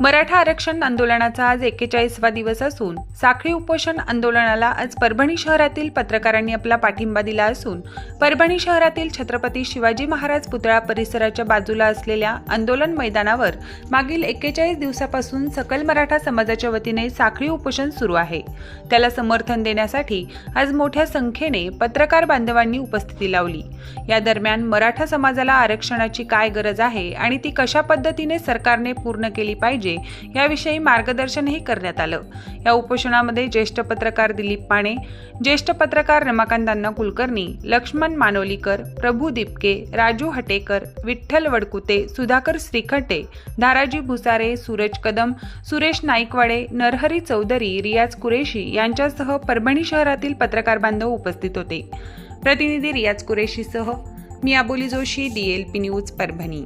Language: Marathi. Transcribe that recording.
मराठा आरक्षण आंदोलनाचा आज एक्केचाळीसवा दिवस असून साखळी उपोषण आंदोलनाला आज परभणी शहरातील पत्रकारांनी आपला पाठिंबा दिला असून परभणी शहरातील छत्रपती शिवाजी महाराज पुतळा परिसराच्या बाजूला असलेल्या आंदोलन मैदानावर मागील एक्केचाळीस दिवसापासून सकल मराठा समाजाच्या वतीने साखळी उपोषण सुरू आहे. त्याला समर्थन देण्यासाठी आज मोठ्या संख्येने पत्रकार बांधवांनी उपस्थिती लावली. या दरम्यान मराठा समाजाला आरक्षणाची काय गरज आहे आणि ती कशा पद्धतीने सरकारने पूर्ण केली पाहिजे म्हणजे याविषयी मार्गदर्शनही करण्यात आलं. या उपोषणामध्ये ज्येष्ठ पत्रकार दिलीप पाणे ज्येष्ठ पत्रकार रमाकांतांना कुलकर्णी लक्ष्मण मानोलीकर प्रभू दिपके राजू हटेकर विठ्ठल वडकुते सुधाकर श्रीखटे धाराजी भुसारे सूरज कदम सुरेश नाईकवाडे नरहरी चौधरी रियाज कुरेशी यांच्यासह परभणी शहरातील पत्रकार बांधव उपस्थित होते. प्रतिनिधी रियाज कुरेशीसह मी आबोली जोशी डीएलपी न्यूज परभणी.